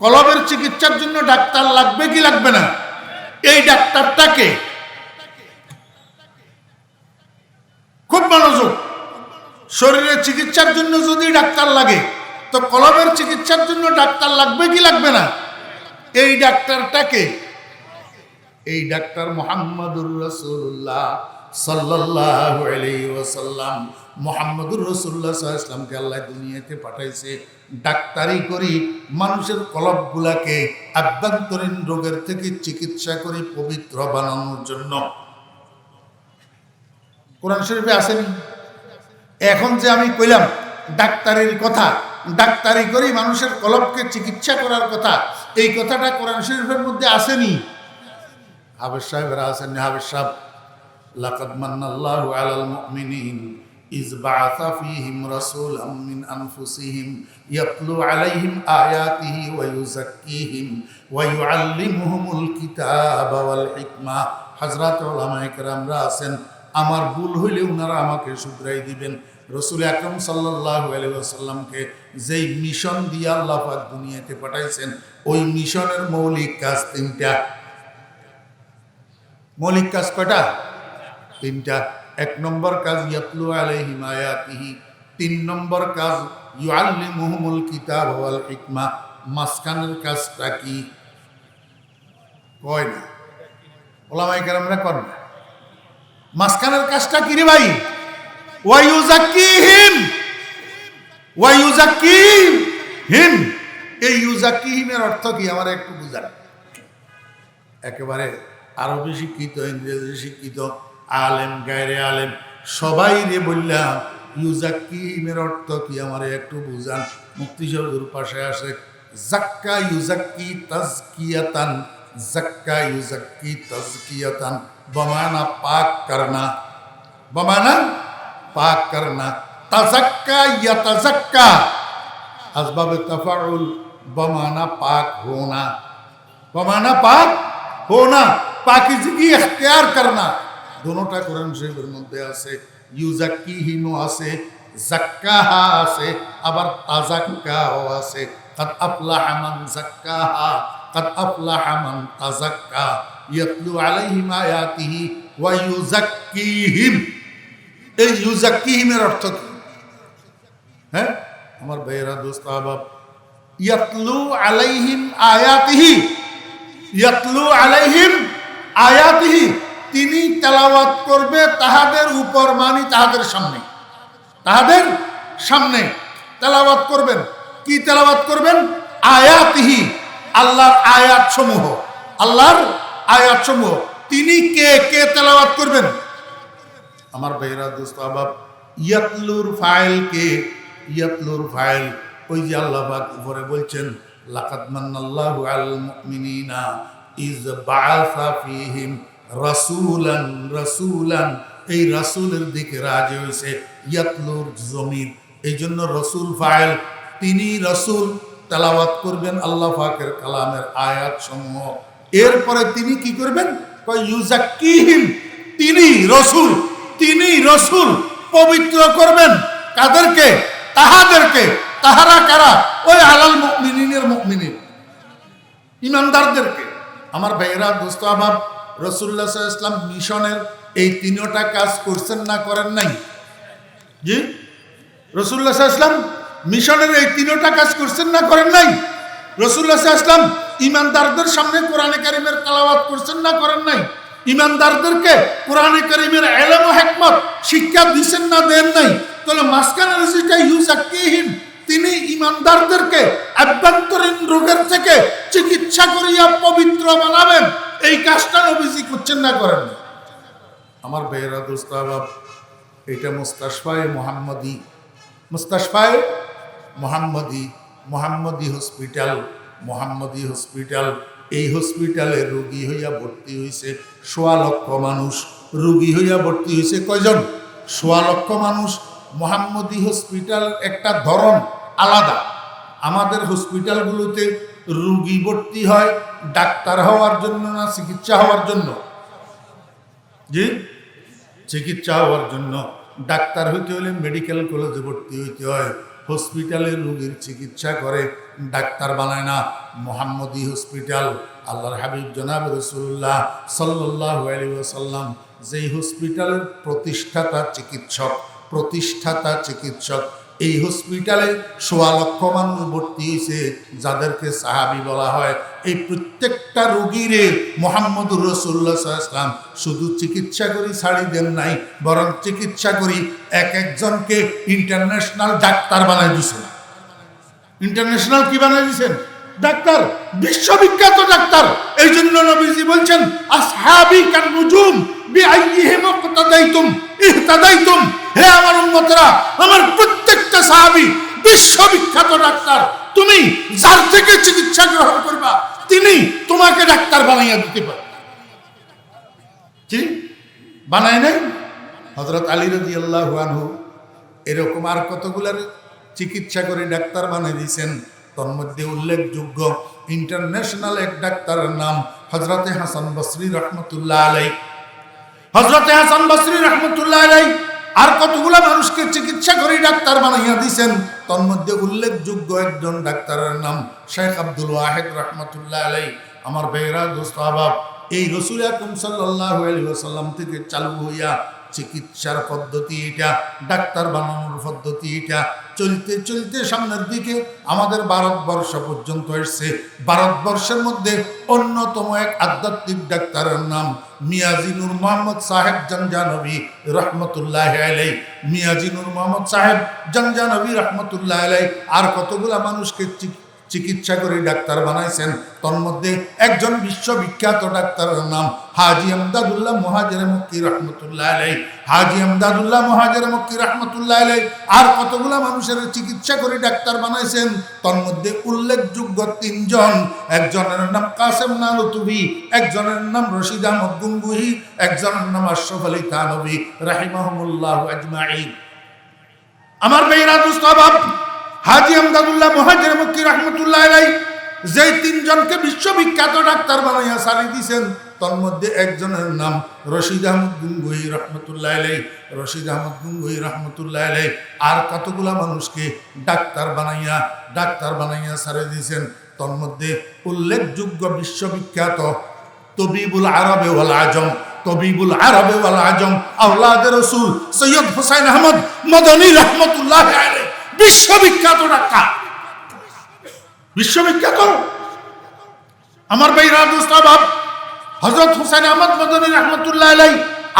কলবের চিকিৎসার জন্য ডাক্তার লাগবে কি লাগবে না? এই ডাক্তারটাকে খুব মনোযোগ। শরীরের চিকিৎসার জন্য যদি ডাক্তার লাগে, তো কলবের চিকিৎসার জন্য ডাক্তার লাগবে কি লাগবে না? এই ডাক্তারটাকে, এই ডাক্তার মোহাম্মদুর রসুল্লাহ আলাইহি ওয়াসাল্লাম মোহাম্মদুর রসুল্লাহ ইসলামকে আল্লাহ দুনিয়াতে পাঠাইছে। ডাক্তারি করি, মানুষের কলবগুলাকে আভ্যন্তরীণ রোগের থেকে চিকিৎসা করে পবিত্র বানানোর জন্য। কোরআন শরীফে আসেনি? এখন যে আমি কইলাম, ডাক্তারের কথা, ডাক্তারি করি মানুষের কলবকে চিকিৎসা করার কথা, এই কথাটা কোরআন শরীফের মধ্যে আসেনি। হাবের সাহেবেরা আসেননি হাবের সাহেব লাকাদ মান্নাল্লাহু আলাল মুমিনিন রাসূলাম মিন আনফুসিহিম, ইয়াতলু আলাইহিম আয়াতিহি ওয়া ইউযাক্কিহিম ওয়া ইউআল্লিমুহুমুল কিতাবা ওয়াল হিকমা। হযরত উলামায়ে আছেন, আমার ভুল হইলে ওনারা আমাকে শুধরাই দিবেন। রসুল আকরম সাল্লাল্লাহু আলাইহি ওয়াসাল্লামকে যেই মিশন দিয়ে আল্লাহ পাক দুনিয়াতে পাঠাইছেন, ওই মিশনের মৌলিক কাজ তিনটা। মৌলিক কাজ কয়টা? তিনটা। এক নম্বর কাজ ইয়াতলু আলাইহিম আয়াতিহি তিন নম্বর কাজ ইউআল্লিমুহুমুল কিতাব ওয়াল হিকমা। মাসকানের কাজটা কি? কয় না। ওলামাই কেরামরা কর না। মাসকানের কাজটা কি রে ভাই? ওয়াইউজাক্কিহিম ওয়াইউজাক্কিহিম এই ইউজাক্কিহিমের অর্থ কি? আমার একটু বুঝান। একেবারে আরবি শিক্ষিত, ইংরেজি শিক্ষিত আলেম, গায়রে আলেম, সবাই রে বললাম ইউজাকিমের অর্থ কি? আমার একটু বুঝান। মুক্তি পাশে আসে, জাক্কা ইউজাক্কি তাজকিয়াতান, জাক্কা ইউজাক্কি তাজকিয়াতান, বমানা পাক করনা। বমানা পাক করনা। তাজাক্কা ইয়া তাজাক্কা। আসবাবে তাফাউল, বমানা পাক হোনা। বমানা পাক হোনা। পাকিজগি اختیار করনা। দোনোটা কোরআন শরীফের মধ্যে আছে ইউজাক্কিহিনও আছে জাক্কাহা আছে, আবার তাজাক্কাও আছে। কাদ আফলাহা মান জাক্কাহা কাদ আফলাহা মান তাজাক্কা ইয়াতলু আলাইহিম আয়াতিহি ওয়া ইউজাক্কিহিম এই ইউজাক্কিহিমের অর্থ কি? হ্যাঁ? আমার ভাইয়েরা, দোস্ত, আবাব, ইয়াতলু আলাইহিম আয়াতিহি, ইয়াতলু আলাইহিম আয়াতিহি। তিনি তেলাওয়াত করবে তাহাদের উপর মানি তাহাদের সামনে। তাহাদের সামনে তেলাওয়াত করবেন। কি তেলাওয়াত করবেন? আয়াতিহি, আল্লাহর আয়াত সমূহ আল্লাহর আয়াত সমূহ তিনি কে কে তেলাওয়াত করবেন? আমার বেহরা দোস্ত, আবাব, ইয়াতলুর ফাইল কে? ইয়াতলুর ফাইল। ওই যে আল্লাহ উপরে বলছেন, লাকাদ মান্নাল্লাহু আলাল মুমিনিনা ইজ বাআসা ফীহিম এই রাসূলের দিকে রাজি হয়েছে ইয়াতলুর জমির এই জন্য রসুল ফাইল তিনি রসুল তেলাওয়াত করবেন আল্লাহ পাকের কালামের আয়াত সমূহ এরপরে তিনি কি করবেন? কয় ইউজাক্কিহিম তিনি রসুল তিনি রসুল পবিত্র করবেন। কাদেরকে? তাহাদেরকে। তাহারা কারা? ওই আলাল মুমিনিনের মুমিনিন। ইমানদারদেরকে। আমার ভাইয়েরা, দোস্ত আবাব রসুল্লাহ ইসলাম মিশনের এই তিনটা কাজ করছেন না করেন নাই? জি? রসুল্লাহ ইসলাম মিশনের এই তিনটা কাজ করছেন না করেন নাই? রসুল্লাহ ইসলাম ইমানদারদের সামনে কোরআনে কারিমের তালাবাত করছেন না করেন নাই? ইমানদারদেরকে কোরআনে কারিমের এলম হেকমত শিক্ষা দিচ্ছেন না দেন নাই? তাহলে মাসকানের যেটা ইউজ আকিহীন তিনি ইমানদারদেরকে আভ্যন্তরীণ রোগের থেকে চিকিৎসা করিয়া পবিত্র বানাবেন। এই কাজটা নবীজি করছেন না করেন আমার বেহরা দোস্তাবাব এটা মুস্তাশফায় মোহাম্মদী। মুস্তাশফায় মোহাম্মদী মোহাম্মদী হসপিটাল মোহাম্মদী হসপিটাল। এই হসপিটালে রোগী হইয়া ভর্তি হয়েছে সোয়া লক্ষ মানুষ। রোগী হইয়া ভর্তি হয়েছে কয়জন? সোয়া লক্ষ মানুষ। মোহাম্মদী হসপিটাল একটা ধরন আলাদা। আমাদের হসপিটালগুলোতে রুগী ভর্তি হয়, ডাক্তার হওয়ার জন্য না, চিকিৎসা হওয়ার জন্য? জি? চিকিৎসা হওয়ার জন্য। ডাক্তার হইতে হলে মেডিকেল কলেজে ভর্তি হইতে হয়। হসপিটালে রুগীর চিকিৎসা করে, ডাক্তার বানায় না। মোহাম্মদী হসপিটাল আল্লাহর হাবিব জনাব রসুল্লাহ সাল্লাহ আলী ওসাল্লাম যেই হসপিটালের প্রতিষ্ঠাতা চিকিৎসক প্রতিষ্ঠাতা চিকিৎসক এই হসপিটালে সোয়া লক্ষ মানুষ ভর্তি হয়েছে, যাদেরকে সাহাবি বলা হয়। এই প্রত্যেকটা রোগীরে মোহাম্মদুর রসুল্লাহ ইসলাম শুধু চিকিৎসা করি ছাড়ি দেন নাই, বরং চিকিৎসা করি এক একজনকে ইন্টারন্যাশনাল ডাক্তার বানাই দিছেন ইন্টারন্যাশনাল কি বানাই দিছেন? ডাক্তার, বিশ্ববিখ্যাত ডাক্তার। এই জন্য নবীজি বলছেন, আসহাবি কান নুজুম ইক্তাদাইতুম ইহতাদাইতুম। হে আমার উম্মতরা, আমার প্রত্যেকটা সাহাবী বিশ্ববিখ্যাত ডাক্তার। তুমি যার থেকে চিকিৎসা গ্রহণ করবা, তিনি তোমাকে ডাক্তার বানাইয়া দিতে পারে। বানায় নাই? হজরত আলী আল্লাহ এরকম আর কতগুলার চিকিৎসা করে ডাক্তার বানিয়ে দিয়েছেন? তোর মধ্যে উল্লেখযোগ্য ইন্টারন্যাশনাল এক ডাক্তারের নাম হজরতে হাসান বসরি রহমতুল্লাহ আলাই হজরতে হাসান বসরি রহমতুল্লাহ আলাই আর কতগুলা মানুষকে চিকিৎসা করে ডাক্তার বানাইয়া তোর মধ্যে উল্লেখযোগ্য একজন ডাক্তারের নাম শেখ আব্দুল ওয়াহেদ রহমতুল্লাহ আলাই আমার বেহরা দোস্ত আবাব। এই রসুল আকম সাল্লাহ আলী থেকে চালু হইয়া চিকিৎসার পদ্ধতি এটা, ডাক্তার বানানোর পদ্ধতি এটা। চলতে চলতে সামনের দিকে আমাদের ভারতবর্ষ পর্যন্ত এসছে। ভারতবর্ষের মধ্যে অন্যতম এক আধ্যাত্মিক ডাক্তারের নাম মিয়াজিনুর মোহাম্মদ সাহেব জঞ্জানবী রহমতুল্লাহ আলাই মিয়াজিনুর মোহাম্মদ সাহেব জঞ্জানবী রহমতুল্লাহ আলাই আর কতগুলা মানুষকে চিকিৎসা করে ডাক্তার বানাইছেন। তোর মধ্যে একজন বিশ্ববিখ্যাত ডাক্তারের নাম হাজি আমদাদুল্লাহ মহাজের মক্কি রহমতুল্লাহ আলাই হাজি আমদাদুল্লাহ মহাজের মক্কি রহমতুল্লাহ আলাই আর কতগুলা মানুষের চিকিৎসা করে ডাক্তার বানাইছেন? তোর মধ্যে উল্লেখযোগ্য তিনজন। একজনের নাম কাসেম নালতুবি, একজনের নাম রশিদ আহমদ গুঙ্গুহি একজনের নাম আশরফ আলী থানবী রাহিমাহমুল্লাহ আজমাইন আমার বেইরা দুস্তাবাব হাজি আমদাদুল্লাহ মহাজের মুক্তি রহমতুল্লাহ আলাই যে তিনজনকে বিশ্ববিখ্যাত ডাক্তার বানাইয়া সারি দিয়েছেন তোর মধ্যে একজনের নাম রশিদ আহমদ গুঙ্গুই রহমতুল্লাহ আলাই রশিদ আহমদ গুঙ্গুই রহমতুল্লাহ আলাই আর কতগুলা মানুষকে ডাক্তার বানাইয়া ডাক্তার বানাইয়া সারে দিয়েছেন তোর মধ্যে উল্লেখযোগ্য বিশ্ববিখ্যাত তবিবুল আরবে ওয়াল আজম, তবিবুল আরবে ওয়াল আজম আওলাদ রসুল সৈয়দ হোসাইন আহমদ মদনী রহমতুল্লাহ আলাইহি। বিশ্ববিখ্যাত ডাক্তার। বিশ্ববিখ্যাত। আমার ভাই রাজুস্তাবাব হজরত হুসেন আহমদ মদনী রহমতুল্লাহ আলাই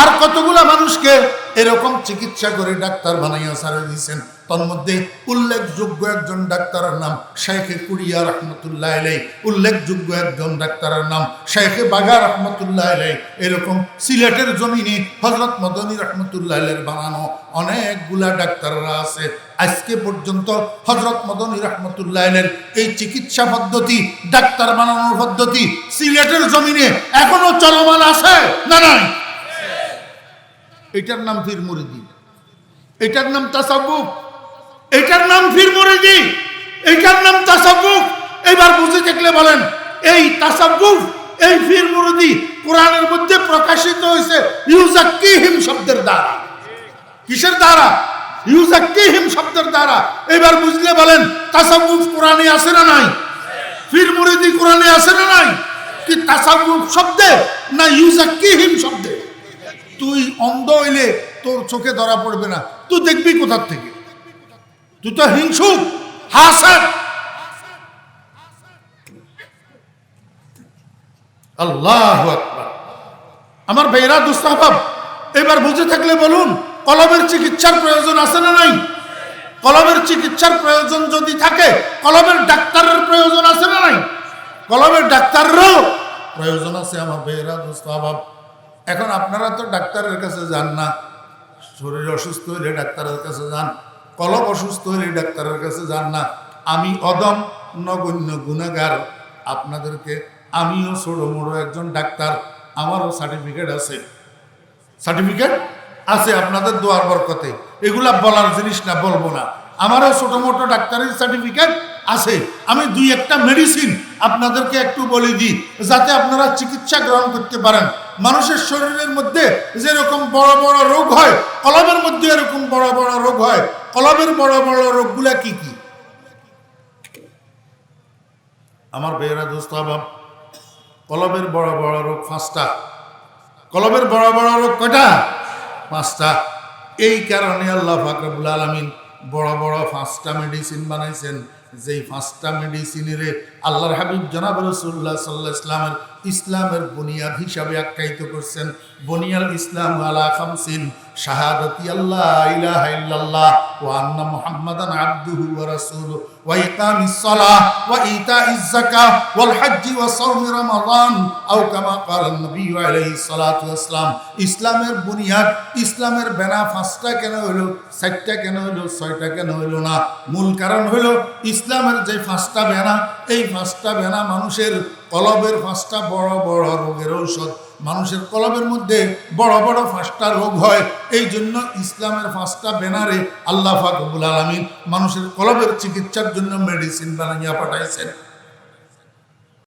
আর কতগুলা মানুষকে এরকম চিকিৎসা করে ডাক্তার বানাইয়া সারে দিয়েছেন। তোর মধ্যে উল্লেখযোগ্য একজন ডাক্তারের নাম শেখে কুড়িয়া রহমতুল্লাহ আলাই উল্লেখযোগ্য একজন ডাক্তারের নাম শেখে বাগা রহমতুল্লাহ আলাই এরকম সিলেটের জমিনে হজরত মদনী রহমতুল্লাহ আলের বানানো অনেকগুলা ডাক্তাররা আছে। আজকে পর্যন্ত হজরত মদনী রহমতুল্লাহ আলের এই চিকিৎসা পদ্ধতি, ডাক্তার বানানোর পদ্ধতি সিলেটের জমিনে এখনও চলমান আছে না নাই? এটার নাম ফির মুরিদি। এটার নাম তাসাবুক। এটার নাম ফির মুরিদি। এটার নাম তাসাবুক। এবার বুঝে দেখলে বলেন, এই তাসাবুক, এই ফির মুরিদি কোরআনের মধ্যে প্রকাশিত হয়েছে ইউজাক্কিহিম শব্দের দ্বারা। কিসের দ্বারা? ইউজাক্কিহিম শব্দের দ্বারা। এবার বুঝলে বলেন, তাসাবুক কোরআনে আছে না নাই? ফির মুরিদি কোরআনে আছে না নাই? কি তাসাবুক শব্দে না ইউজাক্কিহিম শব্দে? তুই অন্ধ হইলে তোর চোখে ধরা পড়বে না। তুই দেখবি কোথার থেকে? তুই তো হিংসুক হাসাদ আল্লাহ আমার বেরা দুস্তাহাব এবার বুঝে থাকলে বলুন, কলমের চিকিৎসার প্রয়োজন আছে না নাই? কলমের চিকিৎসার প্রয়োজন যদি থাকে, কলমের ডাক্তারের প্রয়োজন আছে না নাই? কলমের ডাক্তারেরও প্রয়োজন আছে, আমার বেরা দুস্তাহাব এখন আপনারা তো ডাক্তারের কাছে যান না। শরীর অসুস্থ হইলে ডাক্তারের কাছে যান। কলম অসুস্থ হইলে ডাক্তারের কাছে যান না। আমি অদম নগণ্য গুণাগার। আপনাদেরকে আমিও ছোটো মোড়ো একজন ডাক্তার। আমারও সার্টিফিকেট আছে। সার্টিফিকেট আছে আপনাদের দোয়ার বরকতে। এগুলা বলার জিনিস না, বলব না। আমারও ছোটো মোটো ডাক্তারের সার্টিফিকেট আছে। আমি দুই একটা মেডিসিন আপনাদেরকে একটু বলে দিই, যাতে আপনারা চিকিৎসা গ্রহণ করতে পারেন। মানুষের শরীরের মধ্যে যেরকম বড় বড় রোগ হয় কলবের মধ্যে এরকম বড় বড় রোগ হয় কলবের বড় বড় রোগগুলা কি কি? আমার বেয়েরা দোস্ত আবাব কলবের বড় বড় রোগ পাঁচটা। কলবের বড় বড় রোগ কয়টা? পাঁচটা। এই কারণে আল্লাহ ফাকরুল আলমিন বড় বড় পাঁচটা মেডিসিন বানাইছেন। যেই পাঁচটা মেডিসিনের আল্লাহর হাবিব জনাব রসুল্লাহ সাল্লাহ ইসলামের ইসলামের বুনিয়াদ হিসাবে আখ্যায়িত করছেন। বনিয়াল ইসলাম আলা খামসিন, শাহাদাতি আল্লাহ ইলাহা ইল্লাল্লাহ আন্না মুহাম্মাদান আবদুহু ওয়া ওয়া ইকামিস সালাহ ওয়া ওয়াল হজ্জ ওয়া সাওমি রমাদান। আও কামা নবী সালাতু ওয়াসসালাম ইসলামের বুনিয়াদ, ইসলামের বেনা পাঁচটা কেন হলো চারটা কেন হলো ছয়টা কেন হলো না? মূল কারণ হলো ইসলামের যে পাঁচটা বেনা এই পাঁচটা বেনা মানুষের কলবের পাঁচটা বড় বড় রোগের ঔষধ। মানুষের কলবের মধ্যে বড় বড় পাঁচটা রোগ হয়। এই জন্য ইসলামের পাঁচটা বেনারে আল্লাহ ফাকবুল আলমিন মানুষের কলবের চিকিৎসার জন্য মেডিসিন বানাইয়া পাঠাইছেন।